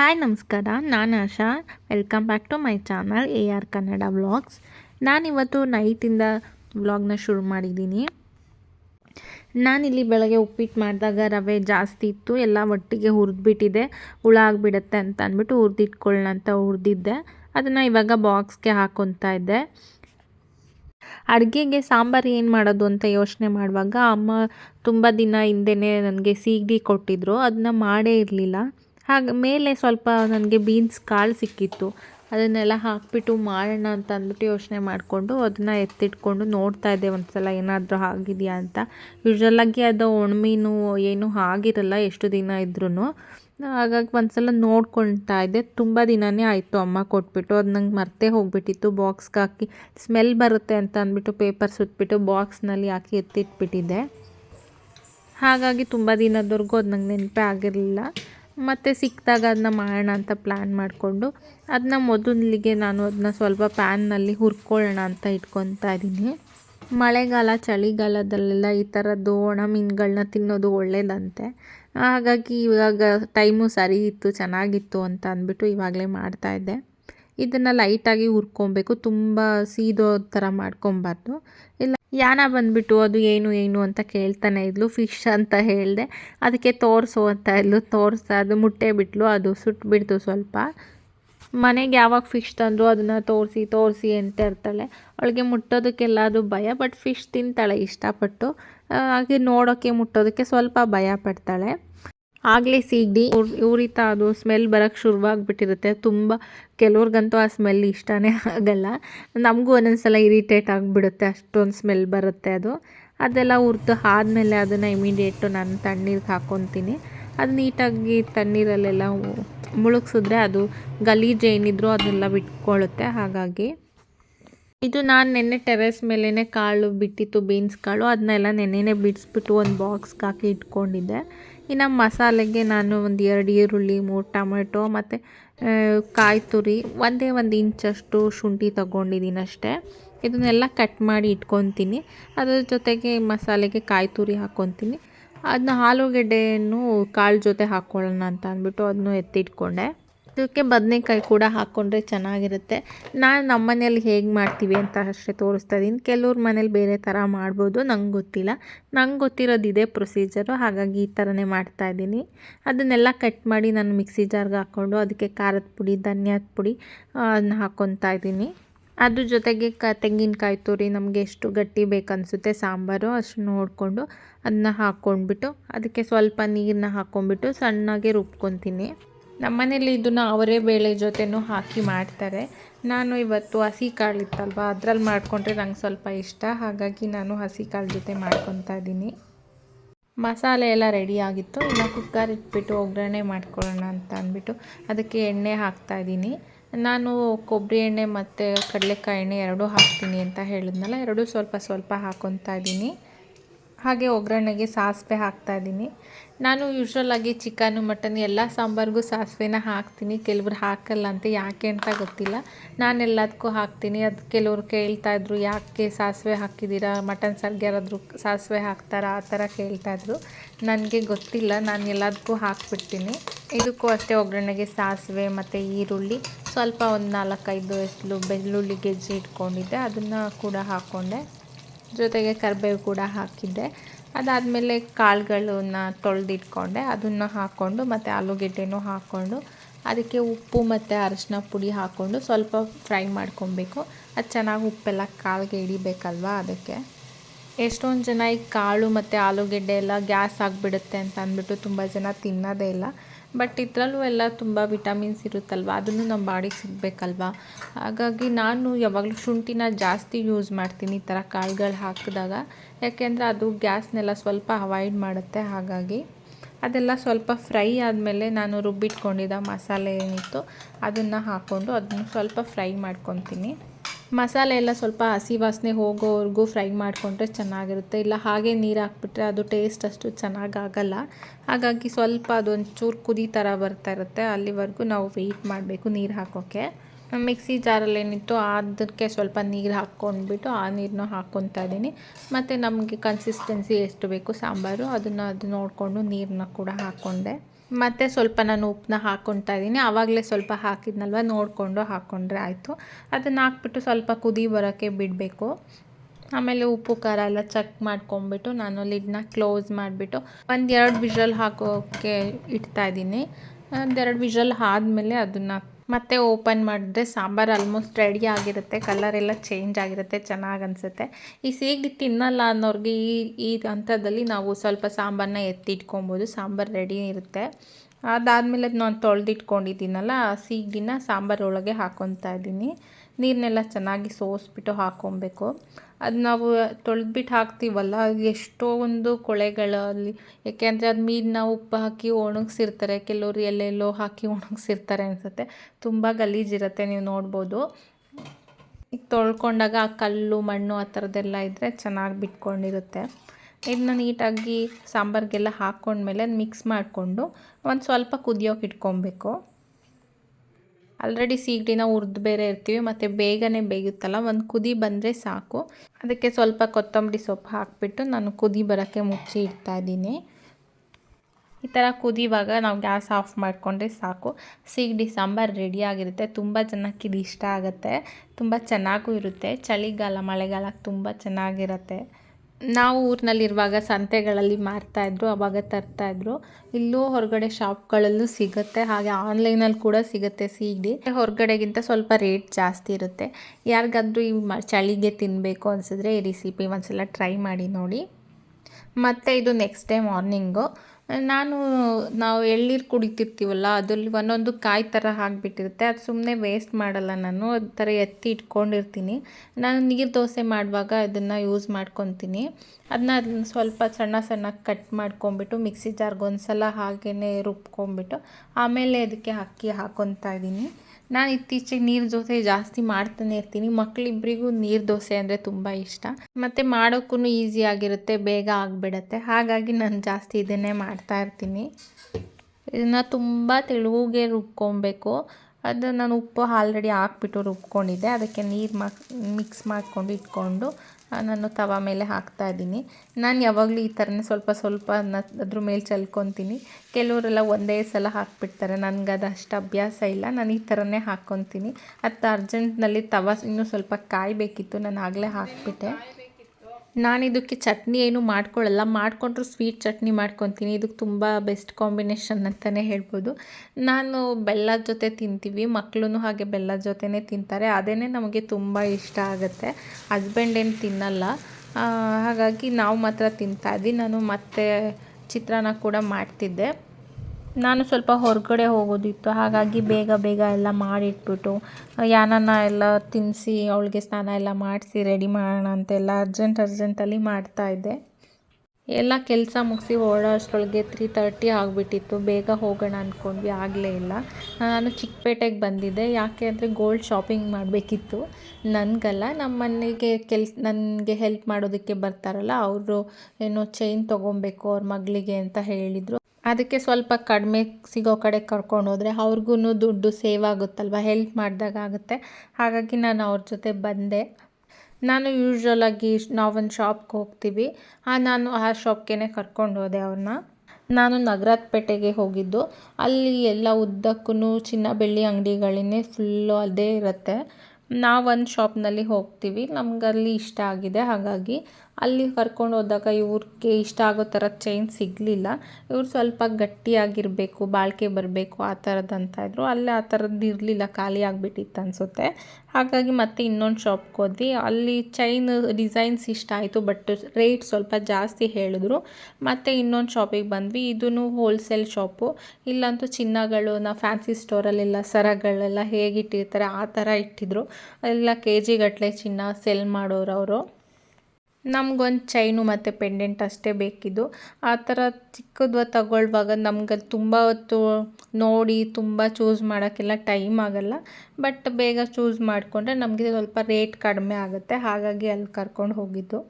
Hi, ನಮಸ್ಕಾರ. ನಾನು Asha. Welcome back to my channel A R Kannada vlogs ನಾನಿವತ್ತು ನೈಟಿಂದ ವ್ಲಾಗ್ನ ಶುರು ಮಾಡಿದ್ದೀನಿ. ನಾನಿಲ್ಲಿ ಬೆಳಗ್ಗೆ ಉಪ್ಪಿಟ್ಟು ಮಾಡಿದಾಗ ರವೆ ಜಾಸ್ತಿ ಇತ್ತು. ಎಲ್ಲ ಒಟ್ಟಿಗೆ ಹುರಿದ್ಬಿಟ್ಟಿದೆ. ಹುಳ ಆಗಿಬಿಡತ್ತೆ ಅಂತ ಅಂದ್ಬಿಟ್ಟು ಹುರಿದಿಟ್ಕೊಳ್ಳೋಣ ಅಂತ ಹುರಿದಿದ್ದೆ. ಅದನ್ನು ಇವಾಗ ಬಾಕ್ಸ್ಗೆ ಹಾಕ್ಕೊತಾ ಇದ್ದೆ. ಅಡುಗೆಗೆ ಸಾಂಬಾರು ಏನು ಮಾಡೋದು ಅಂತ ಯೋಚನೆ ಮಾಡುವಾಗ ಅಮ್ಮ ತುಂಬ ದಿನ ಹಿಂದೆನೇ ನನಗೆ ಸೀಗಡಿ ಕೊಟ್ಟಿದ್ದರು ಅದನ್ನ ಮಾಡೇ ಇರಲಿಲ್ಲ. ಹಾಗೆ ಮೇಲೆ ಸ್ವಲ್ಪ ನನಗೆ ಬೀನ್ಸ್ ಕಾಳು ಸಿಕ್ಕಿತ್ತು. ಅದನ್ನೆಲ್ಲ ಹಾಕಿಬಿಟ್ಟು ಮಾಡೋಣ ಅಂತ ಅಂದ್ಬಿಟ್ಟು ಯೋಚನೆ ಮಾಡಿಕೊಂಡು ಅದನ್ನು ಎತ್ತಿಟ್ಕೊಂಡು ನೋಡ್ತಾ ಇದ್ದೆ ಒಂದು ಸಲ ಏನಾದರೂ ಆಗಿದೆಯಾ ಅಂತ. ಯೂಶ್ವಲಾಗಿ ಅದು ಒಣಮೀನು ಏನು ಆಗಿರಲ್ಲ ಎಷ್ಟು ದಿನ ಇದ್ರೂ ಹಾಗಾಗಿ ಒಂದು ಸಲ ನೋಡ್ಕೊಳ್ತಾ ಇದ್ದೆ. ತುಂಬ ದಿನವೇ ಆಯಿತು ಅಮ್ಮ ಕೊಟ್ಬಿಟ್ಟು. ಅದು ನಂಗೆ ಮರ್ತೇ ಹೋಗ್ಬಿಟ್ಟಿತ್ತು. ಬಾಕ್ಸ್ಗೆ ಹಾಕಿ ಸ್ಮೆಲ್ ಬರುತ್ತೆ ಅಂತ ಅಂದ್ಬಿಟ್ಟು ಪೇಪರ್ ಸುತ್ತಿಬಿಟ್ಟು ಬಾಕ್ಸ್ನಲ್ಲಿ ಹಾಕಿ ಎತ್ತಿಟ್ಬಿಟ್ಟಿದ್ದೆ. ಹಾಗಾಗಿ ತುಂಬ ದಿನದವರೆಗೂ ಅದು ನಂಗೆ ನೆನಪೇ ಆಗಿರಲಿಲ್ಲ. ಮತ್ತು ಸಿಕ್ಕಿದಾಗ ಅದನ್ನ ಮಾಡೋಣ ಅಂತ ಪ್ಲ್ಯಾನ್ ಮಾಡಿಕೊಂಡು, ಅದನ್ನ ಮೊದಲಿಗೆ ನಾನು ಅದನ್ನ ಸ್ವಲ್ಪ ಪ್ಯಾನ್ನಲ್ಲಿ ಹುರ್ಕೊಳ್ಳೋಣ ಅಂತ ಇಟ್ಕೊತಾ ಇದ್ದೀನಿ. ಮಳೆಗಾಲ, ಚಳಿಗಾಲದಲ್ಲೆಲ್ಲ ಈ ಥರದ್ದು ಒಣ ಮೀನುಗಳನ್ನ ತಿನ್ನೋದು ಒಳ್ಳೆಯದಂತೆ ಹಾಗಾಗಿ ಇವಾಗ ಟೈಮು ಸರಿ ಇತ್ತು, ಚೆನ್ನಾಗಿತ್ತು ಅಂತ ಅಂದ್ಬಿಟ್ಟು ಇವಾಗಲೇ ಮಾಡ್ತಾಯಿದ್ದೆ ಇದನ್ನು ಲೈಟಾಗಿ ಹುರ್ಕೊಬೇಕು, ತುಂಬ ಸೀದೋ ಥರ ಮಾಡ್ಕೊಬಾರ್ದು. ಇಲ್ಲ ಯಾನ ಬಂದುಬಿಟ್ಟು ಅದು ಏನು ಏನು ಅಂತ ಕೇಳ್ತಾನೆ ಇದ್ಲು ಫಿಶ್ ಅಂತ ಹೇಳಿದೆ. ಅದಕ್ಕೆ ತೋರಿಸು ಅಂತ ಇದ್ಲು ತೋರಿಸ ಅದು ಮುಟ್ಟೆ ಬಿಟ್ಲು, ಅದು ಸುಟ್ಬಿಡ್ತು ಸ್ವಲ್ಪ. ಮನೆಗೆ ಯಾವಾಗ ಫಿಶ್ ತಂದರು ಅದನ್ನು ತೋರಿಸಿ ತೋರಿಸಿ ಅಂತ ಇರ್ತಾಳೆ. ಅವಳಿಗೆ ಮುಟ್ಟೋದಕ್ಕೆಲ್ಲ ಅದು ಭಯ ಬಟ್ ಫಿಶ್ ತಿಂತಾಳೆ ಇಷ್ಟಪಟ್ಟು. ಹಾಗೆ ನೋಡೋಕ್ಕೆ ಮುಟ್ಟೋದಕ್ಕೆ ಸ್ವಲ್ಪ ಭಯ ಪಡ್ತಾಳೆ. ಆಗಲೇ ಸೀಗಡಿ ಉರಿತಾ ಅದು ಸ್ಮೆಲ್ ಬರೋಕ್ಕೆ ಶುರುವಾಗ್ಬಿಟ್ಟಿರುತ್ತೆ. ತುಂಬ ಕೆಲವ್ರಿಗಂತೂ ಆ ಸ್ಮೆಲ್ ಇಷ್ಟನೇ ಆಗಲ್ಲ. ನಮಗೂ ಒಂದೊಂದ್ಸಲ ಇರಿಟೇಟ್ ಆಗಿಬಿಡುತ್ತೆ ಅಷ್ಟೊಂದು ಸ್ಮೆಲ್ ಬರುತ್ತೆ ಅದು. ಅದೆಲ್ಲ ಹುರಿದು ಆದಮೇಲೆ ಅದನ್ನು ಇಮಿಡಿಯೇಟು ನಾನು ತಣ್ಣೀರಿಗೆ ಹಾಕ್ಕೊತೀನಿ ಅದು ನೀಟಾಗಿ ತಣ್ಣೀರಲ್ಲೆಲ್ಲ ಮುಳುಗಿಸಿದ್ರೆ ಅದು ಗಲೀಜು ಏನಿದ್ರು ಅದೆಲ್ಲ ಬಿಟ್ಕೊಳ್ಳುತ್ತೆ ಹಾಗಾಗಿ. ಇದು ನಾನು ನೆನ್ನೆ ಟೆರೆಸ್ ಮೇಲೇ ಕಾಳು, ಬಿಟ್ಟಿತ್ತು ಬೀನ್ಸ್ ಕಾಳು. ಅದನ್ನೆಲ್ಲ ನೆನ್ನೆನೇ ಬಿಡಿಸ್ಬಿಟ್ಟು ಒಂದು ಬಾಕ್ಸ್ಗೆ ಹಾಕಿ ಇಟ್ಕೊಂಡಿದ್ದೆ. ಇನ್ನು ಮಸಾಲೆಗೆ ನಾನು ಒಂದು ಎರಡು ಈರುಳ್ಳಿ, ಮೂರು ಟೊಮೆಟೊ ಮತ್ತು ಕಾಯಿ ತುರಿ, ಒಂದೇ ಒಂದು ಇಂಚಷ್ಟು ಶುಂಠಿ ತೊಗೊಂಡಿದ್ದೀನಿ ಅಷ್ಟೇ. ಇದನ್ನೆಲ್ಲ ಕಟ್ ಮಾಡಿ ಇಟ್ಕೊತೀನಿ. ಅದ್ರ ಜೊತೆಗೆ ಮಸಾಲೆಗೆ ಕಾಯಿ ತುರಿ ಹಾಕ್ಕೊತೀನಿ ಅದನ್ನ ಆಲೂಗೆಡ್ಡೆಯನ್ನು ಕಾಳು ಜೊತೆ ಹಾಕ್ಕೊಳ್ಳೋಣ ಅಂತ ಅಂದ್ಬಿಟ್ಟು ಅದನ್ನು ಎತ್ತಿಟ್ಕೊಂಡೆ. ಇದಕ್ಕೆ ಬದನೆಕಾಯಿ ಕೂಡ ಹಾಕ್ಕೊಂಡ್ರೆ ಚೆನ್ನಾಗಿರುತ್ತೆ. ನಾನು ನಮ್ಮ ಮನೇಲಿ ಹೇಗೆ ಮಾಡ್ತೀವಿ ಅಂತ ಅಷ್ಟೇ ತೋರಿಸ್ತಾ ಇದ್ದೀನಿ ಕೆಲವ್ರ ಮನೇಲಿ ಬೇರೆ ಥರ ಮಾಡ್ಬೋದು, ನಂಗೆ ಗೊತ್ತಿಲ್ಲ. ನಂಗೆ ಗೊತ್ತಿರೋದು ಇದೇ ಪ್ರೊಸೀಜರು ಹಾಗಾಗಿ ಈ ಥರನೇ ಮಾಡ್ತಾಯಿದ್ದೀನಿ ಅದನ್ನೆಲ್ಲ ಕಟ್ ಮಾಡಿ ನಾನು ಮಿಕ್ಸಿ ಜಾರ್ಗೆ ಹಾಕ್ಕೊಂಡು ಅದಕ್ಕೆ ಖಾರದ ಪುಡಿ ಧನ್ಯದ ಪುಡಿ ಅದನ್ನ ಹಾಕ್ಕೊತಾ ಇದ್ದೀನಿ ಅದ್ರ ಜೊತೆಗೆ ಕ, ತೆಂಗಿನಕಾಯಿ ತುರಿ ನಮಗೆ ಎಷ್ಟು ಗಟ್ಟಿ ಬೇಕನ್ನಿಸುತ್ತೆ ಸಾಂಬಾರು ಅಷ್ಟು ನೋಡಿಕೊಂಡು ಅದನ್ನ ಹಾಕ್ಕೊಂಡ್ಬಿಟ್ಟು ಅದಕ್ಕೆ ಸ್ವಲ್ಪ ನೀರನ್ನ ಹಾಕ್ಕೊಂಡ್ಬಿಟ್ಟು ಸಣ್ಣಗೆ ರುಬ್ಕೊತೀನಿ. ನಮ್ಮ ಮನೇಲಿ ಇದನ್ನು ಅವರೇ ಬೇಳೆ ಜೊತೆನೂ ಹಾಕಿ ಮಾಡ್ತಾರೆ. ನಾನು ಇವತ್ತು ಹಸಿ ಕಾಳು ಇತ್ತಲ್ವ, ಅದ್ರಲ್ಲಿ ಮಾಡಿಕೊಂಡ್ರೆ ನಂಗೆ ಸ್ವಲ್ಪ ಇಷ್ಟ. ಹಾಗಾಗಿ ನಾನು ಹಸಿ ಕಾಳು ಜೊತೆ ಮಾಡ್ಕೊತಾ ಇದ್ದೀನಿ. ಮಸಾಲೆ ಎಲ್ಲ ರೆಡಿ ಆಗಿತ್ತು. ಇನ್ನು ಕುಕ್ಕರ್ ಇಟ್ಬಿಟ್ಟು ಒಗ್ಗರಣೆ ಮಾಡ್ಕೊಳ್ಳೋಣ ಅಂತ ಅಂದ್ಬಿಟ್ಟು ಅದಕ್ಕೆ ಎಣ್ಣೆ ಹಾಕ್ತಾ ಇದ್ದೀನಿ. ನಾನು ಕೊಬ್ಬರಿ ಎಣ್ಣೆ ಮತ್ತು ಕಡಲೆಕಾಯಿ ಎಣ್ಣೆ ಎರಡೂ ಹಾಕ್ತೀನಿ ಅಂತ ಹೇಳಿದ್ನಲ್ಲ, ಎರಡೂ ಸ್ವಲ್ಪ ಸ್ವಲ್ಪ ಹಾಕೊತಾ ಇದ್ದೀನಿ. ಹಾಗೆ ಒಗ್ಗರಣೆಗೆ ಸಾಸಿವೆ ಹಾಕ್ತಾಯಿದ್ದೀನಿ ನಾನು ಯೂಶ್ವಲಾಗಿ ಚಿಕನು ಮಟನ್ ಎಲ್ಲ ಸಾಂಬಾರಿಗೂ ಸಾಸಿವೆನ ಹಾಕ್ತೀನಿ. ಕೆಲವ್ರು ಹಾಕಲ್ಲ ಅಂತ ಯಾಕೆ ಅಂತ ಗೊತ್ತಿಲ್ಲ. ನಾನು ಎಲ್ಲದಕ್ಕೂ ಹಾಕ್ತೀನಿ. ಅದು ಕೆಲವ್ರು ಕೇಳ್ತಾಯಿದ್ರು ಯಾಕೆ ಸಾಸಿವೆ ಹಾಕಿದ್ದೀರಾ? ಮಟನ್ ಸಾರಿಗೆ ಯಾರಾದರೂ ಸಾಸಿವೆ ಹಾಕ್ತಾರಾ? ಆ ಥರ ಕೇಳ್ತಾಯಿದ್ರು ನನಗೆ ಗೊತ್ತಿಲ್ಲ. ನಾನು ಎಲ್ಲದಕ್ಕೂ ಹಾಕ್ಬಿಡ್ತೀನಿ. ಇದಕ್ಕೂ ಅಷ್ಟೇ ಒಗ್ಗರಣೆಗೆ ಸಾಸಿವೆ ಮತ್ತು ಈರುಳ್ಳಿ. ಸ್ವಲ್ಪ ಒಂದು ನಾಲ್ಕೈದು ಎಷ್ಟು ಬೆಳ್ಳುಳ್ಳಿ ಗೆಜ್ಜೆ ಇಟ್ಕೊಂಡಿದ್ದೆ. ಅದನ್ನು ಕೂಡ ಹಾಕ್ಕೊಂಡೆ ಜೊತೆಗೆ ಕರಿಬೇವು ಕೂಡ ಹಾಕಿದ್ದೆ. ಅದಾದಮೇಲೆ ಕಾಳುಗಳನ್ನು ತೊಳೆದಿಟ್ಕೊಂಡೆ. ಅದನ್ನು ಹಾಕ್ಕೊಂಡು ಮತ್ತು ಆಲೂಗೆಡ್ಡೆನೂ ಹಾಕ್ಕೊಂಡು ಅದಕ್ಕೆ ಉಪ್ಪು ಮತ್ತು ಅರಶಿನ ಪುಡಿ ಹಾಕ್ಕೊಂಡು ಸ್ವಲ್ಪ ಫ್ರೈ ಮಾಡ್ಕೊಬೇಕು. ಅದು ಚೆನ್ನಾಗಿ ಉಪ್ಪೆಲ್ಲ ಕಾಳಿಗೆ ಹಿಡಿಬೇಕಲ್ವ ಅದಕ್ಕೆ. ಎಷ್ಟೊಂದು ಜನ ಈ ಕಾಳು ಮತ್ತು ಆಲೂಗೆಡ್ಡೆ ಎಲ್ಲ ಗ್ಯಾಸ್ ಆಗಿಬಿಡುತ್ತೆ ಅಂತ ಅಂದ್ಬಿಟ್ಟು ತುಂಬ ಜನ ತಿನ್ನೋದೇ ಇಲ್ಲ. ಬಟ್ ಇದರಲ್ಲೂ ಎಲ್ಲ ತುಂಬ ವಿಟಮಿನ್ಸ್ ಇರುತ್ತಲ್ವ? ಅದನ್ನು ನಮ್ಮ ಬಾಡಿಗೆ ಸಿಗಬೇಕಲ್ವ? ಹಾಗಾಗಿ ನಾನು ಯಾವಾಗಲೂ ಶುಂಠಿನ ಜಾಸ್ತಿ ಯೂಸ್ ಮಾಡ್ತೀನಿ ಈ ಥರ ಕಾಳುಗಳು ಹಾಕಿದಾಗ. ಯಾಕೆಂದರೆ ಅದು ಗ್ಯಾಸ್ನೆಲ್ಲ ಸ್ವಲ್ಪ ಅವಾಯ್ಡ್ ಮಾಡುತ್ತೆ, ಹಾಗಾಗಿ ಅದೆಲ್ಲ ಸ್ವಲ್ಪ ಫ್ರೈ ಆದಮೇಲೆ ನಾನು ರುಬ್ಬಿಟ್ಕೊಂಡಿದ್ದ ಮಸಾಲೆ ಏನಿತ್ತು ಅದನ್ನು ಹಾಕ್ಕೊಂಡು ಅದನ್ನು ಸ್ವಲ್ಪ ಫ್ರೈ ಮಾಡ್ಕೊತೀನಿ. ಮಸಾಲೆ ಎಲ್ಲ ಸ್ವಲ್ಪ ಹಸಿ ವಾಸನೆ ಹೋಗೋವರೆಗೂ ಫ್ರೈ ಮಾಡಿಕೊಂಡ್ರೆ ಚೆನ್ನಾಗಿರುತ್ತೆ. ಇಲ್ಲ ಹಾಗೆ ನೀರು ಹಾಕ್ಬಿಟ್ರೆ ಅದು ಟೇಸ್ಟ್ ಅಷ್ಟು ಚೆನ್ನಾಗಾಗಲ್ಲ. ಹಾಗಾಗಿ ಸ್ವಲ್ಪ ಅದೊಂದು ಚೂರು ಕುದಿ ಥರ ಬರ್ತಾ ಇರುತ್ತೆ. ಅಲ್ಲಿವರೆಗೂ ನಾವು ವೆಯ್ಟ್ ಮಾಡಬೇಕು ನೀರು ಹಾಕೋಕ್ಕೆ ಮಿಕ್ಸಿ ಜಾರಲ್ಲಿ ಏನಿತ್ತು ಅದಕ್ಕೆ ಸ್ವಲ್ಪ ನೀರು ಹಾಕ್ಕೊಂಡ್ಬಿಟ್ಟು ಆ ನೀರನ್ನ ಹಾಕ್ಕೊತಾ ಇದ್ದೀನಿ. ಮತ್ತು ನಮಗೆ ಕನ್ಸಿಸ್ಟೆನ್ಸಿ ಎಷ್ಟು ಬೇಕು ಸಾಂಬಾರು, ಅದನ್ನು ಅದು ನೋಡಿಕೊಂಡು ನೀರನ್ನ ಕೂಡ ಹಾಕ್ಕೊಂಡೆ ಮತ್ತು ಸ್ವಲ್ಪ ನಾನು ಉಪ್ಪನ್ನ ಹಾಕ್ಕೊಳ್ತಾ ಇದ್ದೀನಿ ಆವಾಗಲೇ ಸ್ವಲ್ಪ ಹಾಕಿದ್ನಲ್ವ? ನೋಡಿಕೊಂಡು ಹಾಕ್ಕೊಂಡ್ರೆ ಆಯಿತು. ಅದನ್ನು ಹಾಕ್ಬಿಟ್ಟು ಸ್ವಲ್ಪ ಕುದಿ ಬರೋಕ್ಕೆ ಬಿಡಬೇಕು. ಆಮೇಲೆ ಉಪ್ಪು, ಖಾರ ಎಲ್ಲ ಚೆಕ್ ಮಾಡ್ಕೊಂಬಿಟ್ಟು ನಾನು ಲಿಡ್ನ ಕ್ಲೋಸ್ ಮಾಡಿಬಿಟ್ಟು ಒಂದು ಎರಡು ವಿಷಲ್ ಹಾಕೋಕ್ಕೆ ಇಡ್ತಾ ಇದ್ದೀನಿ ಒಂದೆರಡು ವಿಷಲ್ ಆದಮೇಲೆ ಅದನ್ನು ಮತ್ತೆ ಓಪನ್ ಮಾಡಿದ್ರೆ ಸಾಂಬಾರು ಆಲ್ಮೋಸ್ಟ್ ರೆಡಿ ಆಗಿರುತ್ತೆ. ಕಲರ್ ಎಲ್ಲ ಚೇಂಜ್ ಆಗಿರುತ್ತೆ, ಚೆನ್ನಾಗಿ ಅನಿಸುತ್ತೆ. ಈ ಸೀಗಡಿ ತಿನ್ನಲ್ಲ ಅನ್ನೋರಿಗೆ ಈ ಈ ಹಂತದಲ್ಲಿ ನಾವು ಸ್ವಲ್ಪ ಸಾಂಬಾರನ್ನ ಎತ್ತಿಟ್ಕೊಬೋದು. ಸಾಂಬಾರು ರೆಡಿ ಇರುತ್ತೆ. ಅದಾದಮೇಲೆ ನಾನು ತೊಳೆದಿಟ್ಕೊಂಡಿದ್ದೀನಲ್ಲ, ಆ ಸೀಗಡಿನ ಸಾಂಬಾರೊಳಗೆ ಹಾಕ್ಕೊತಾ ಇದ್ದೀನಿ. ನೀರನ್ನೆಲ್ಲ ಚೆನ್ನಾಗಿ ಸೋಸ್ಬಿಟ್ಟು ಹಾಕ್ಕೊಬೇಕು ಅದು ನಾವು ತೊಳೆದ್ಬಿಟ್ಟು ಹಾಕ್ತೀವಲ್ಲ, ಎಷ್ಟೋ ಒಂದು ಕೊಳೆಗಳಲ್ಲಿ. ಏಕೆಂದರೆ ಅದು ಮೀನನ್ನ ಉಪ್ಪು ಹಾಕಿ ಒಣಗಿಸಿರ್ತಾರೆ, ಕೆಲವರು ಎಲ್ಲೆಲ್ಲೋ ಹಾಕಿ ಒಣಗಿಸಿರ್ತಾರೆ ಅನಿಸುತ್ತೆ. ತುಂಬ ಗಲೀಜಿರುತ್ತೆ ನೀವು ನೋಡ್ಬೋದು. ಈಗ ತೊಳ್ಕೊಂಡಾಗ ಆ ಕಲ್ಲು, ಮಣ್ಣು ಆ ಥರದ್ದೆಲ್ಲ ಇದ್ದರೆ ಚೆನ್ನಾಗಿ ಬಿಟ್ಕೊಂಡಿರುತ್ತೆ. ಇದನ್ನ ನೀಟಾಗಿ ಸಾಂಬಾರಿಗೆಲ್ಲ ಹಾಕ್ಕೊಂಡ್ಮೇಲೆ ಮಿಕ್ಸ್ ಮಾಡಿಕೊಂಡು ಒಂದು ಸ್ವಲ್ಪ ಕುದಿಯೋಕೆ ಇಟ್ಕೊಬೇಕು. ಆಲ್ರೆಡಿ ಸೀಗಡಿನ ಹುರಿದು ಬೇರೆ ಇರ್ತೀವಿ, ಮತ್ತು ಬೇಗನೆ ಬೇಯುತ್ತಲ್ಲ, ಒಂದು ಕುದಿ ಬಂದರೆ ಸಾಕು. ಅದಕ್ಕೆ ಸ್ವಲ್ಪ ಕೊತ್ತಂಬರಿ ಸೊಪ್ಪು ಹಾಕಿಬಿಟ್ಟು ನಾನು ಕುದಿ ಬರೋಕ್ಕೆ ಮುಚ್ಚಿ ಇಡ್ತಾ ಇದ್ದೀನಿ. ಈ ಥರ ಕುದಿಯುವಾಗ ನಾವು ಗ್ಯಾಸ್ ಆಫ್ ಮಾಡಿಕೊಂಡ್ರೆ ಸಾಕು. ಸೀಗಡಿ ಸಾಂಬಾರು ರೆಡಿಯಾಗಿರುತ್ತೆ ತುಂಬ ಜನಕ್ಕೆ ಇದು ಇಷ್ಟ ಆಗುತ್ತೆ. ತುಂಬ ಚೆನ್ನಾಗೂ ಇರುತ್ತೆ, ಚಳಿಗಾಲ ಮಳೆಗಾಲಕ್ಕೆ ತುಂಬ ಚೆನ್ನಾಗಿರುತ್ತೆ. ನಾವು ಊರಿನಲ್ಲಿರುವಾಗ ಸಂತೆಗಳಲ್ಲಿ ಮಾರ್ತಾಯಿದ್ರು ಅವಾಗ ತರ್ತಾಯಿದ್ರು ಇಲ್ಲೂ ಹೊರಗಡೆ ಶಾಪ್ಗಳಲ್ಲೂ ಸಿಗುತ್ತೆ. ಹಾಗೆ ಆನ್ಲೈನಲ್ಲಿ ಕೂಡ ಸಿಗುತ್ತೆ ಸೀಗಡಿ ಹೊರಗಡೆಗಿಂತ ಸ್ವಲ್ಪ ರೇಟ್ ಜಾಸ್ತಿ ಇರುತ್ತೆ. ಯಾರಿಗಾದ್ರೂ ಈ ಮ ಚಳಿಗೆ ತಿನ್ನಬೇಕು ಅನಿಸಿದ್ರೆ ಈ ರೆಸಿಪಿ ಒಂದ್ಸಲ ಟ್ರೈ ಮಾಡಿ ನೋಡಿ. ಮತ್ತು ಇದು ನೆಕ್ಸ್ಟ್ ಡೇ ಮಾರ್ನಿಂಗು. ನಾನು, ನಾವು ಎಳ್ನೀರು ಕುಡಿತಿರ್ತೀವಲ್ಲ, ಅದರಲ್ಲಿ ಒಂದೊಂದು ಕಾಯಿ ಥರ ಆಗಿಬಿಟ್ಟಿರುತ್ತೆ ಅದು ಸುಮ್ಮನೆ ವೇಸ್ಟ್ ಮಾಡಲ್ಲ ನಾನು ಅದು ಥರ ಎತ್ತಿ ಇಟ್ಕೊಂಡಿರ್ತೀನಿ. ನಾನು ನೀರು ದೋಸೆ ಮಾಡುವಾಗ ಅದನ್ನು ಯೂಸ್ ಮಾಡ್ಕೊತೀನಿ. ಅದನ್ನ ಅದನ್ನ ಸ್ವಲ್ಪ ಸಣ್ಣ ಸಣ್ಣ ಕಟ್ ಮಾಡ್ಕೊಂಬಿಟ್ಟು, ಮಿಕ್ಸಿ ಜಾರ್ಗೆ ಒಂದು ಸಲ ಹಾಗೇ ರುಬ್ಕೊಂಬಿಟ್ಟು, ಆಮೇಲೆ ಅದಕ್ಕೆ ಅಕ್ಕಿ ಹಾಕ್ಕೊತಾ ಇದ್ದೀನಿ. ನಾನು ಇತ್ತೀಚೆಗೆ ನೀರು ದೋಸೆ ಜಾಸ್ತಿ ಮಾಡ್ತಾನೆ ಇರ್ತೀನಿ. ಮಕ್ಕಳಿಬ್ಬರಿಗೂ ನೀರು ದೋಸೆ ಅಂದರೆ ತುಂಬ ಇಷ್ಟ. ಮತ್ತು ಮಾಡೋಕ್ಕೂ ಈಸಿಯಾಗಿರುತ್ತೆ ಬೇಗ ಆಗಿಬಿಡತ್ತೆ. ಹಾಗಾಗಿ ನಾನು ಜಾಸ್ತಿ ಇದನ್ನೇ ಮಾಡ್ತಾ ಇರ್ತೀನಿ. ಇದನ್ನು ತುಂಬ ತೆಳುಗೆ ರುಬ್ಕೊಬೇಕು. ಅದು ನಾನು ಉಪ್ಪು ಆಲ್ರೆಡಿ ಹಾಕ್ಬಿಟ್ಟು ರುಬ್ಕೊಂಡಿದ್ದೆ. ಅದಕ್ಕೆ ನೀರು ಮಾ ಮಿಕ್ಸ್ ಮಾಡಿಕೊಂಡು ಇಟ್ಕೊಂಡು ನಾನು ತವ ಮೇಲೆ ಹಾಕ್ತಾ ಇದ್ದೀನಿ. ನಾನು ಯಾವಾಗಲೂ ಈ ಥರನೇ ಸ್ವಲ್ಪ ಸ್ವಲ್ಪ ಅದ್ರ ಮೇಲೆ ಚಲ್ಕೊತೀನಿ. ಕೆಲವರೆಲ್ಲ ಒಂದೇ ಸಲ ಹಾಕ್ಬಿಡ್ತಾರೆ. ನನಗೆ ಅದು ಅಷ್ಟು ಅಭ್ಯಾಸ ಇಲ್ಲ. ನಾನು ಈ ಥರನೇ ಹಾಕ್ಕೊತೀನಿ. ಅದು ಅರ್ಜೆಂಟ್ನಲ್ಲಿ ತವ ಇನ್ನೂ ಸ್ವಲ್ಪ ಕಾಯಬೇಕಿತ್ತು. ನಾನು ಆಗಲೇ ಹಾಕ್ಬಿಟ್ಟೆ. ನಾನು ಇದಕ್ಕೆ ಚಟ್ನಿ ಏನು ಮಾಡ್ಕೊಳ್ಳಲ್ಲ ಮಾಡಿಕೊಂಡ್ರು ಸ್ವೀಟ್ ಚಟ್ನಿ ಮಾಡ್ಕೊತೀನಿ. ಇದಕ್ಕೆ ತುಂಬ ಬೆಸ್ಟ್ ಕಾಂಬಿನೇಷನ್ ಅಂತಲೇ ಹೇಳ್ಬೋದು. ನಾನು ಬೆಲ್ಲದ ಜೊತೆ ತಿಂತೀವಿ. ಮಕ್ಕಳೂ ಹಾಗೆ ಬೆಲ್ಲದ ಜೊತೆನೇ ತಿಂತಾರೆ. ಅದೇ ನಮಗೆ ತುಂಬ ಇಷ್ಟ ಆಗುತ್ತೆ. ಹಸ್ಬೆಂಡ್ ಏನು ತಿನ್ನಲ್ಲ. ಹಾಗಾಗಿ ನಾವು ಮಾತ್ರ ತಿಂತಾ ಇದ್ವಿ ನಾನು ಮತ್ತೆ ಚಿತ್ರಾನ್ನ ಕೂಡ ಮಾಡ್ತಿದ್ದೆ. ನಾನು ಸ್ವಲ್ಪ ಹೊರಗಡೆ ಹೋಗೋದಿತ್ತು. ಹಾಗಾಗಿ ಬೇಗ ಬೇಗ ಎಲ್ಲ ಮಾಡಿಟ್ಬಿಟ್ಟು ಯಾನನ್ನ ಎಲ್ಲ ತಿನ್ನಿಸಿ ಅವಳಿಗೆ ಸ್ನಾನ ಎಲ್ಲ ಮಾಡಿಸಿ ರೆಡಿ ಮಾಡೋಣ ಅಂತೆಲ್ಲ ಅರ್ಜೆಂಟ್ ಅರ್ಜೆಂಟಲ್ಲಿ ಮಾಡ್ತಾಯಿದ್ದೆ ಎಲ್ಲ ಕೆಲಸ ಮುಗಿಸಿ ಹೊರಡೋ ಅಷ್ಟರೊಳಗೆ ತ್ರೀ ತರ್ಟಿ ಆಗಿಬಿಟ್ಟಿತ್ತು. ಬೇಗ ಹೋಗೋಣ ಅಂದ್ಕೊಂಡ್ವಿ ಆಗಲೇ ಇಲ್ಲ. ನಾನು ಚಿಕ್ಕಪೇಟೆಗೆ ಬಂದಿದ್ದೆ. ಯಾಕೆ ಅಂದರೆ ಗೋಲ್ಡ್ ಶಾಪಿಂಗ್ ಮಾಡಬೇಕಿತ್ತು. ನನಗಲ್ಲ ನಮ್ಮ ಮನೆಗೆ ಕೆಲ್ಸ ನನಗೆ ಹೆಲ್ಪ್ ಮಾಡೋದಕ್ಕೆ ಬರ್ತಾರಲ್ಲ, ಅವರು ಏನೋ ಚೈನ್ ತೊಗೊಬೇಕು ಅವ್ರ ಮಗಳಿಗೆ ಅಂತ ಹೇಳಿದರು. ಅದಕ್ಕೆ ಸ್ವಲ್ಪ ಕಡಿಮೆ ಸಿಗೋ ಕಡೆ ಕರ್ಕೊಂಡು ಹೋದರೆ ಅವ್ರಿಗೂ ದುಡ್ಡು ಸೇವ್ ಆಗುತ್ತಲ್ವ? ಹೆಲ್ಪ್ ಮಾಡಿದಾಗ ಆಗುತ್ತೆ. ಹಾಗಾಗಿ ನಾನು ಅವ್ರ ಜೊತೆ ಬಂದೆ. ನಾನು ಯೂಶ್ವಲಾಗಿ ನಾವೊಂದು ಶಾಪ್ಗೆ ಹೋಗ್ತೀವಿ. ಆ, ನಾನು ಆ ಶಾಪ್ಗೆ ಕರ್ಕೊಂಡು ಹೋದೆ ಅವ್ರನ್ನ ನಾನು ನಗರದ ಪೇಟೆಗೆ ಹೋಗಿದ್ದು. ಅಲ್ಲಿ ಎಲ್ಲ ಉದ್ದಕ್ಕೂ ಚಿನ್ನ ಬೆಳ್ಳಿ ಅಂಗಡಿಗಳೇ ಫುಲ್ಲು ಅದೇ ಇರುತ್ತೆ. ನಾವೊಂದು ಶಾಪ್ನಲ್ಲಿ ಹೋಗ್ತೀವಿ. ನಮಗಲ್ಲಿ ಇಷ್ಟ ಆಗಿದೆ. ಹಾಗಾಗಿ ಅಲ್ಲಿ ಕರ್ಕೊಂಡು ಹೋದಾಗ ಇವ್ರಿಗೆ ಇಷ್ಟ ಆಗೋ ಥರ ಚೈನ್ ಸಿಗಲಿಲ್ಲ. ಇವ್ರು ಸ್ವಲ್ಪ ಗಟ್ಟಿಯಾಗಿರಬೇಕು, ಬಾಳಿಕೆ ಬರಬೇಕು, ಆ ಥರದ್ದು ಅಂತ ಇದ್ರು. ಅಲ್ಲಿ ಆ ಥರದ್ದು ಇರಲಿಲ್ಲ, ಖಾಲಿ ಆಗಿಬಿಟ್ಟಿತ್ತು ಅನಿಸುತ್ತೆ. ಹಾಗಾಗಿ ಮತ್ತೆ ಇನ್ನೊಂದು ಶಾಪ್ಗೆ ಹೋದ್ವಿ. ಅಲ್ಲಿ ಚೈನ್ ಡಿಸೈನ್ಸ್ ಇಷ್ಟ ಆಯಿತು ಬಟ್ ರೇಟ್ ಸ್ವಲ್ಪ ಜಾಸ್ತಿ ಹೇಳಿದ್ರು. ಮತ್ತು ಇನ್ನೊಂದು ಶಾಪಿಗೆ ಬಂದ್ವಿ. ಇದೂ ಹೋಲ್ಸೇಲ್ ಶಾಪು ಇಲ್ಲಂತೂ ಚಿನ್ನಗಳು ನಾವು ಫ್ಯಾನ್ಸಿ ಸ್ಟೋರಲ್ಲೆಲ್ಲ ಸರಗಳೆಲ್ಲ ಹೇಗಿಟ್ಟಿರ್ತಾರೆ, ಆ ಥರ ಇಟ್ಟಿದ್ರು. ಎಲ್ಲ ಕೆ ಜಿಗಟ್ಟಲೆ ಚಿನ್ನ ಸೆಲ್ ಮಾಡೋರು ಅವರು ನಮಗೊಂದು ಚೈನು ಮತ್ತು ಪೆಂಡೆಂಟ್ ಅಷ್ಟೇ ಬೇಕಿದ್ದು. ಆ ಥರ ಚಿಕ್ಕದು ತಗೊಳ್ಳುವಾಗ ನಮ್ಗೆ ತುಂಬ ಹೊತ್ತು ನೋಡಿ ತುಂಬ ಚೂಸ್ ಮಾಡೋಕ್ಕೆಲ್ಲ ಟೈಮ್ ಆಗೋಲ್ಲ. ಬಟ್ ಬೇಗ ಚೂಸ್ ಮಾಡಿಕೊಂಡ್ರೆ ನಮಗೆ ಸ್ವಲ್ಪ ರೇಟ್ ಕಡಿಮೆ ಆಗುತ್ತೆ. ಹಾಗಾಗಿ ಅಲ್ಲಿ ಕರ್ಕೊಂಡು ಹೋಗಿದ್ದು.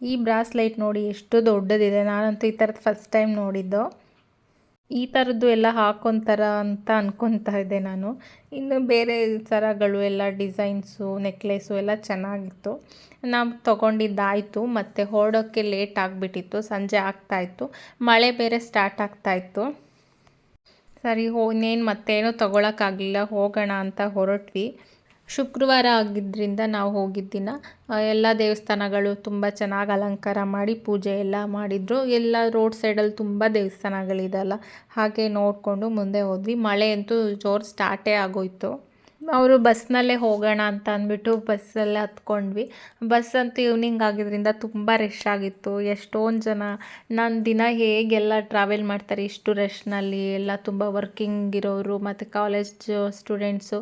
ಈ ಬ್ರಾಸ್ಲೈಟ್ ನೋಡಿ ಎಷ್ಟು ದೊಡ್ಡದಿದೆ. ನಾನಂತೂ ಈ ಥರದ್ದು ಫಸ್ಟ್ ಟೈಮ್ ನೋಡಿದ್ದು. ಈ ಥರದ್ದು ಎಲ್ಲ ಹಾಕೊತಾರ ಅಂತ ಅನ್ಕೊತಾ ಇದ್ದೆ ನಾನು. ಇನ್ನು ಬೇರೆ ಸರಗಳು ಎಲ್ಲ, ಡಿಸೈನ್ಸು, ನೆಕ್ಲೆಸು ಎಲ್ಲ ಚೆನ್ನಾಗಿತ್ತು. ನಾವು ತೊಗೊಂಡಿದ್ದಾಯಿತು, ಮತ್ತು ಹೊರಡೋಕ್ಕೆ ಲೇಟ್ ಆಗಿಬಿಟ್ಟಿತ್ತು, ಸಂಜೆ ಆಗ್ತಾಯಿತ್ತು. ಮಳೆ ಬೇರೆ ಸ್ಟಾರ್ಟ್ ಆಗ್ತಾಯಿತ್ತು. ಸರಿ, ಹೋ, ಇನ್ನೇನು ಮತ್ತೇನೂ ತೊಗೊಳಕ್ಕಾಗಲಿಲ್ಲ ಹೋಗೋಣ ಅಂತ ಹೊರಟ್ವಿ. ಶುಕ್ರವಾರ ಆಗಿದ್ದರಿಂದ ನಾವು ಹೋಗಿದ್ದ ದಿನ ಎಲ್ಲ ದೇವಸ್ಥಾನಗಳು ತುಂಬ ಚೆನ್ನಾಗಿ ಅಲಂಕಾರ ಮಾಡಿ ಪೂಜೆ ಎಲ್ಲ ಮಾಡಿದರು. ಎಲ್ಲ ರೋಡ್ ಸೈಡಲ್ಲಿ ತುಂಬ ದೇವಸ್ಥಾನಗಳಿದೆಯಲ್ಲ ಹಾಗೆ ನೋಡಿಕೊಂಡು ಮುಂದೆ ಹೋದ್ವಿ. ಮಳೆ ಅಂತೂ ಜೋರು ಸ್ಟಾರ್ಟೇ ಆಗೋಯ್ತು. ಅವರು ಬಸ್ನಲ್ಲೇ ಹೋಗೋಣ ಅಂತ ಅಂದ್ಬಿಟ್ಟು ಬಸ್ಸಲ್ಲೇ ಹತ್ಕೊಂಡ್ವಿ. ಬಸ್ ಅಂತೂ ಈವ್ನಿಂಗ್ ಆಗಿದ್ದರಿಂದ ತುಂಬ ರಶ್ ಆಗಿತ್ತು. ಎಷ್ಟೊಂದು ಜನ, ನಾನು ದಿನ ಹೇಗೆಲ್ಲ ಟ್ರಾವೆಲ್ ಮಾಡ್ತಾರೆ, ಇಷ್ಟು ರಶ್ನಲ್ಲಿ ಎಲ್ಲ ತುಂಬ ವರ್ಕಿಂಗ್ ಇರೋರು ಮತ್ತು ಕಾಲೇಜ್ ಸ್ಟೂಡೆಂಟ್ಸು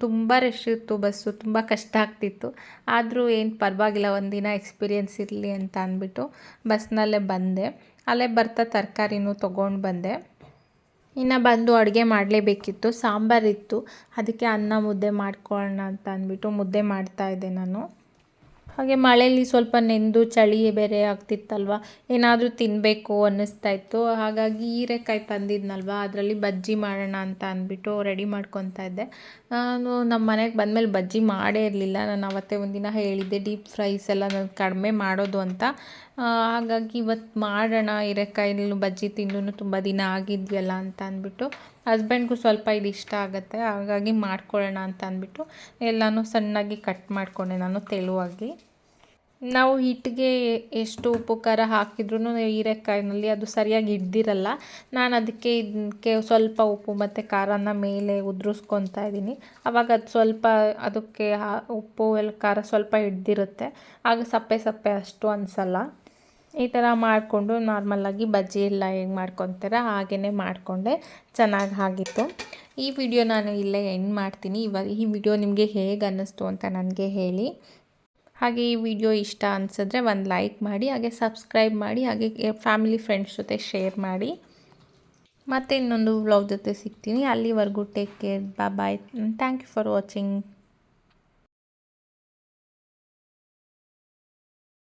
ತುಂಬ ರಶ್ ಇತ್ತು ಬಸ್ಸು, ತುಂಬ ಕಷ್ಟ ಆಗ್ತಿತ್ತು. ಆದರೂ ಏನು ಪರವಾಗಿಲ್ಲ, ಒಂದಿನ ಎಕ್ಸ್ಪೀರಿಯೆನ್ಸ್ ಇರಲಿ ಅಂತ ಅಂದ್ಬಿಟ್ಟು ಬಸ್ನಲ್ಲೇ ಬಂದೆ. ಅಲ್ಲೇ ಬರ್ತಾ ತರಕಾರಿನೂ ತೊಗೊಂಡು ಬಂದೆ. ಇನ್ನು ಬಂದು ಅಡುಗೆ ಮಾಡಲೇಬೇಕಿತ್ತು, ಸಾಂಬಾರಿತ್ತು. ಅದಕ್ಕೆ ಅನ್ನ ಮುದ್ದೆ ಮಾಡ್ಕೊಳ್ಳೋಣ ಅಂತ ಅಂದ್ಬಿಟ್ಟು ಮುದ್ದೆ ಮಾಡ್ತಾಯಿದ್ದೆ ನಾನು. ಹಾಗೆ ಮಳೆಯಲ್ಲಿ ಸ್ವಲ್ಪ ನೆಂದು ಚಳಿ ಬೇರೆ ಆಗ್ತಿತ್ತಲ್ವ, ಏನಾದರೂ ತಿನ್ನಬೇಕು ಅನ್ನಿಸ್ತಾ ಇತ್ತು. ಹಾಗಾಗಿ ಹೀರೆಕಾಯಿ ತಂದಿದ್ನಲ್ವ, ಅದರಲ್ಲಿ ಬಜ್ಜಿ ಮಾಡೋಣ ಅಂತ ಅಂದ್ಬಿಟ್ಟು ರೆಡಿ ಮಾಡ್ಕೊತಾ ಇದ್ದೆ. ನಾನು ನಮ್ಮ ಮನೆಗೆ ಬಂದಮೇಲೆ ಬಜ್ಜಿ ಮಾಡೇ ಇರಲಿಲ್ಲ. ನಾನು ಅವತ್ತೇ ಒಂದಿನ ಹೇಳಿದ್ದೆ, ಡೀಪ್ ಫ್ರೈಸ್ ಎಲ್ಲ ನಾನು ಕಡಿಮೆ ಮಾಡೋದು ಅಂತ. ಹಾಗಾಗಿ ಇವತ್ತು ಮಾಡೋಣ, ಹೀರೆಕಾಯಿಲಿ, ಬಜ್ಜಿ ತಿಂದು ತುಂಬ ದಿನ ಆಗಿದೆಯಲ್ಲ ಅಂತ ಅಂದ್ಬಿಟ್ಟು, ಹಸ್ಬೆಂಡ್ಗೂ ಸ್ವಲ್ಪ ಇದು ಇಷ್ಟ ಆಗುತ್ತೆ, ಹಾಗಾಗಿ ಮಾಡ್ಕೊಳ್ಳೋಣ ಅಂತ ಅಂದ್ಬಿಟ್ಟು, ಎಲ್ಲನೂ ಸಣ್ಣಾಗಿ ಕಟ್ ಮಾಡಿಕೊಂಡೆ ನಾನು ತೆಳುವಾಗಿ. ನಾವು ಹಿಟ್ಟಿಗೆ ಎಷ್ಟು ಉಪ್ಪು, ಖಾರ ಹಾಕಿದ್ರೂ ಹೀರೆಕಾಯಿನಲ್ಲಿ ಅದು ಸರಿಯಾಗಿ ಹಿಡ್ದಿರಲ್ಲ, ನಾನು ಅದಕ್ಕೆ ಇದಕ್ಕೆ ಸ್ವಲ್ಪ ಉಪ್ಪು ಮತ್ತು ಖಾರನ ಮೇಲೆ ಉದುರಿಸ್ಕೊತಾ ಇದ್ದೀನಿ. ಆವಾಗ ಅದು ಸ್ವಲ್ಪ ಅದಕ್ಕೆ ಉಪ್ಪು ಎಲ್ಲ ಖಾರ ಸ್ವಲ್ಪ ಹಿಡ್ದಿರುತ್ತೆ, ಆಗ ಸಪ್ಪೆ ಸಪ್ಪೆ ಅಷ್ಟು ಅನಿಸಲ್ಲ. ಈ ಥರ ಮಾಡಿಕೊಂಡು ನಾರ್ಮಲ್ಲಾಗಿ ಬಜ್ಜಿ ಎಲ್ಲ ಹೆಂಗೆ ಮಾಡ್ಕೊತಾರೆ ಹಾಗೇ ಮಾಡಿಕೊಂಡೆ ಚೆನ್ನಾಗಿ ಆಗಿತ್ತು. ಈ ವಿಡಿಯೋ ನಾನು ಇಲ್ಲೇ ಎಂಡ್ ಮಾಡ್ತೀನಿ. ಇವಾಗ ಈ ವಿಡಿಯೋ ನಿಮಗೆ ಹೇಗೆ ಅನ್ನಿಸ್ತು ಅಂತ ನನಗೆ ಹೇಳಿ. ಹಾಗೆ ಈ ವಿಡಿಯೋ ಇಷ್ಟ ಅನಿಸಿದ್ರೆ ಒಂದು ಲೈಕ್ ಮಾಡಿ, ಹಾಗೆ ಸಬ್ಸ್ಕ್ರೈಬ್ ಮಾಡಿ, ಹಾಗೆ ಫ್ಯಾಮಿಲಿ ಫ್ರೆಂಡ್ಸ್ ಜೊತೆ ಶೇರ್ ಮಾಡಿ. ಮತ್ತೆ ಇನ್ನೊಂದು ವ್ಲಾಗ್ ಜೊತೆ ಸಿಗ್ತೀನಿ. ಅಲ್ಲಿವರೆಗೂ ಟೇಕ್ ಕೇರ್ ಬಾ bye thank you for watching